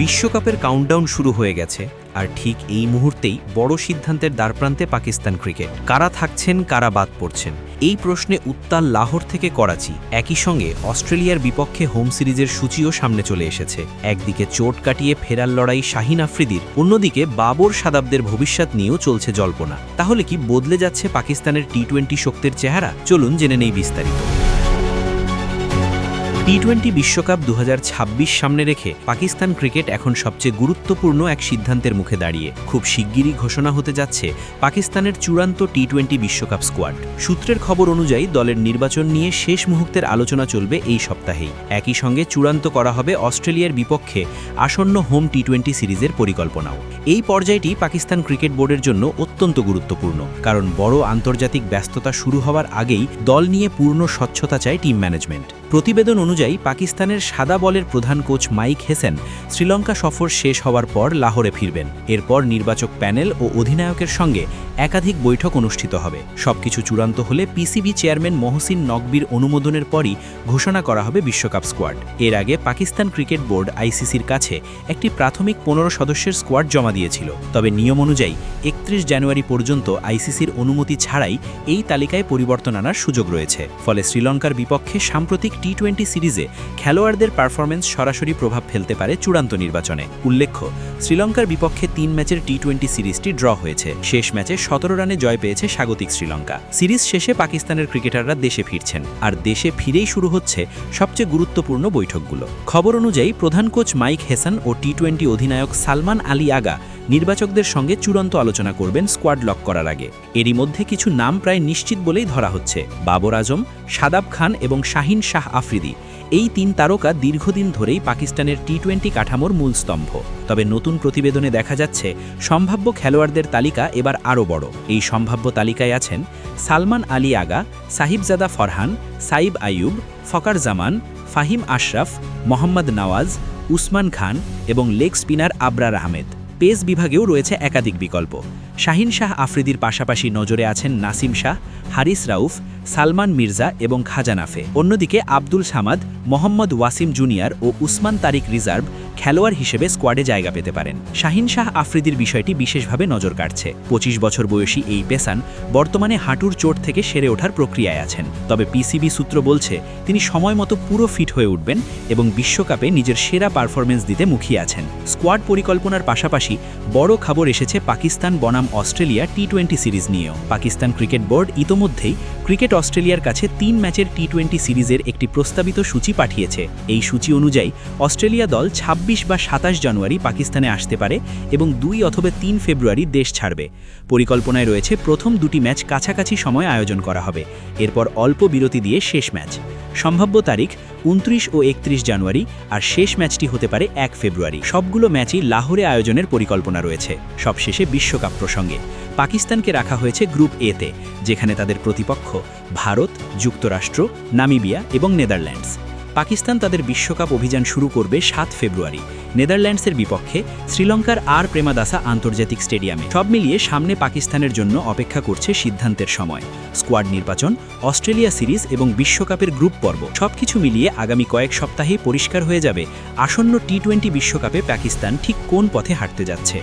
বিশ্বকাপের কাউন্টডাউন শুরু হয়ে গেছে, আর ঠিক এই মুহূর্তেই বড় সিদ্ধান্তের দ্বারপ্রান্তে পাকিস্তান ক্রিকেট কারা থাকছেন, কারা বাদ পড়ছেন? এই প্রশ্নে উত্তাল লাহোর থেকে করাচি। একই সঙ্গে অস্ট্রেলিয়ার বিপক্ষে হোম সিরিজের সূচিও সামনে চলে এসেছে। একদিকে চোট কাটিয়ে ফেরার লড়াই শাহিন আফ্রিদির, অন্যদিকে বাবর সাদাবদের ভবিষ্যৎ নিয়েও চলছে জল্পনা। তাহলে কি বদলে যাচ্ছে পাকিস্তানের টি টোয়েন্টি শক্তির চেহারা? চলুন জেনে নেই বিস্তারিত। টি টোয়েন্টি বিশ্বকাপ দু হাজার ছাব্বিশ সামনে রেখে পাকিস্তান ক্রিকেট এখন সবচেয়ে গুরুত্বপূর্ণ এক সিদ্ধান্তের মুখে দাঁড়িয়ে। খুব শিগগিরই ঘোষণা হতে যাচ্ছে পাকিস্তানের চূড়ান্ত টি টোয়েন্টি বিশ্বকাপ স্কোয়াড। সূত্রের খবর অনুযায়ী দলের নির্বাচন নিয়ে শেষ মুহূর্তের আলোচনা চলবে এই সপ্তাহেই। একই সঙ্গে চূড়ান্ত করা হবে অস্ট্রেলিয়ার বিপক্ষে আসন্ন হোম টি টোয়েন্টি সিরিজের পরিকল্পনাও। এই পর্যায়টি পাকিস্তান ক্রিকেট বোর্ডের জন্য অত্যন্ত গুরুত্বপূর্ণ, কারণ বড় আন্তর্জাতিক ব্যস্ততা শুরু হওয়ার আগেই দল নিয়ে পূর্ণ স্বচ্ছতা চায় টিম ম্যানেজমেন্ট। প্রতিবেদন অনুযায়ী পাকিস্তানের সাদা বলের প্রধান কোচ মাইক হেসেন শ্রীলঙ্কা সফর শেষ হওয়ার পর লাহোরে ফিরবেন। এরপর নির্বাচক প্যানেল ও অধিনায়কের সঙ্গে একাধিক বৈঠক অনুষ্ঠিত হবে। সবকিছু চূড়ান্ত হলে পিসিবি চেয়ারম্যান মহসিন নকবির অনুমোদনের পরই ঘোষণা করা হবে বিশ্বকাপ স্কোয়াড। এর আগে পাকিস্তান ক্রিকেট বোর্ড আইসিসির কাছে একটি প্রাথমিক পনেরো সদস্যের স্কোয়াড জমা দিয়েছিল। তবে নিয়ম অনুযায়ী একত্রিশ জানুয়ারি পর্যন্ত আইসিসির অনুমতি ছাড়াই এই তালিকায় পরিবর্তন আনার সুযোগ রয়েছে। ফলে শ্রীলঙ্কার বিপক্ষে সাম্প্রতিক টি টোয়েন্টি সিরিজে খেলোয়াড়দের পারফরমেন্স সরাসরি প্রভাব ফেলতে পারে চূড়ান্ত নির্বাচনে। উল্লেখ্য, শ্রীলঙ্কার বিপক্ষে তিন ম্যাচের টি টোয়েন্টি সিরিজটি ড্র হয়েছে। শেষ ম্যাচে সতেরো রানে জয় পেয়েছে স্বাগতিক শ্রীলঙ্কা। সিরিজ শেষে পাকিস্তানের ক্রিকেটাররা দেশে ফিরছেন, আর দেশে ফিরেই শুরু হচ্ছে সবচেয়ে গুরুত্বপূর্ণ বৈঠকগুলো। খবর অনুযায়ী, প্রধান কোচ মাইক হেসান ও টি টোয়েন্টি অধিনায়ক সালমান আলী আগা নির্বাচকদের সঙ্গে চূড়ান্ত আলোচনা করবেন স্কোয়াড লক করার আগে। এরই মধ্যে কিছু নাম প্রায় নিশ্চিত বলেই ধরা হচ্ছে। বাবর আজম, সাদাব খান এবং শাহিন শাহ আফ্রিদি। এই তিন তারকা দীর্ঘদিন ধরেই পাকিস্তানের টি টোয়েন্টি কাঠামোর মূল স্তম্ভ। তবে নতুন প্রতিবেদনে দেখা যাচ্ছে, সম্ভাব্য খেলোয়াড়দের তালিকা এবার আরও বড়। এই সম্ভাব্য তালিকায় আছেন সালমান আলী আগা, সাহিবজাদা ফরহান, সাইব আইয়ুব, ফকার জামান, ফাহিম আশরাফ, মোহাম্মদ নওয়াজ, উসমান খান এবং leg spinner Abrar Ahmed. Pace বিভাগেও রয়েছে একাধিক বিকল্প। শাহিন শাহ আফ্রিদির পাশাপাশি নজরে আছেন নাসিম শাহ, হারিস রাউফ, সালমান মির্জা এবং খাজানাফে। অন্যদিকে আব্দুল সামাদ, মোহাম্মদ ওয়াসিম জুনিয়র ও উসমান তারিক রিজার্ভ খেলোয়াড় হিসেবে স্কোয়াডে জায়গা পেতে পারেন। শাহিন শাহ আফ্রিদির বিষয়টি বিশেষভাবে নজর কাটছে পঁচিশ বছর বয়সী এই পেসান বর্তমানে হাঁটুর চোট থেকে সেরে ওঠার প্রক্রিয়ায় আছেন। তবে পিসিবি সূত্র বলছে, তিনি সময় মতো পুরো ফিট হয়ে উঠবেন এবং বিশ্বকাপে নিজের সেরা পারফরমেন্স দিতে মুখিয়ে আছেন। স্কোয়াড পরিকল্পনার পাশাপাশি বড় খবর এসেছে পাকিস্তান বনাম অস্ট্রেলিয়া টি টোয়েন্টি সিরিজ নিয়েও। পাকিস্তান ক্রিকেট বোর্ড ইতোমধ্যেই ক্রিকেট অস্ট্রেলিয়ার কাছে তিন ম্যাচের টি টোয়েন্টি সিরিজের একটি প্রস্তাবিত সূচি পাঠিয়েছে। এই সূচি অনুযায়ী অস্ট্রেলিয়া দল ২৬ বা সাতাশ জানুয়ারি পাকিস্তানে আসতে পারে এবং দুই অথবা তিন ফেব্রুয়ারি দেশ ছাড়বে। পরিকল্পনায় রয়েছে প্রথম দুটি ম্যাচ কাছাকাছি সময় আয়োজন করা হবে। এরপর অল্প বিরতি দিয়ে শেষ ম্যাচ। সম্ভাব্য তারিখ উনত্রিশ ও একত্রিশ জানুয়ারি আর শেষ ম্যাচটি হতে পারে এক ফেব্রুয়ারি। সবগুলো ম্যাচই লাহোরে আয়োজনের পরিকল্পনা রয়েছে। সবশেষে বিশ্বকাপ প্রসঙ্গে। পাকিস্তানকে রাখা হয়েছে গ্রুপ এতে, যেখানে তাদের প্রতিপক্ষ ভারত, যুক্তরাষ্ট্র, নামিবিয়া এবং নেদারল্যান্ডস। পাকিস্তান তাদের বিশ্বকাপ অভিযান শুরু করবে সাত ফেব্রুয়ারি। নেদারল্যান্ডসের বিপক্ষে শ্রীলঙ্কার আর প্রেমাদাসা আন্তর্জাতিক স্টেডিয়ামে। সব মিলিয়ে সামনে পাকিস্তানের জন্য অপেক্ষা করছে সিদ্ধান্তের সময়। স্কোয়াড নির্বাচন, অস্ট্রেলিয়া সিরিজ এবং বিশ্বকাপের গ্রুপ পর্ব। সবকিছু মিলিয়ে আগামী কয়েক সপ্তাহেই পরিষ্কার হয়ে যাবে আসন্ন টি টোয়েন্টি বিশ্বকাপে পাকিস্তান ঠিক কোন পথে হাঁটতে যাচ্ছে।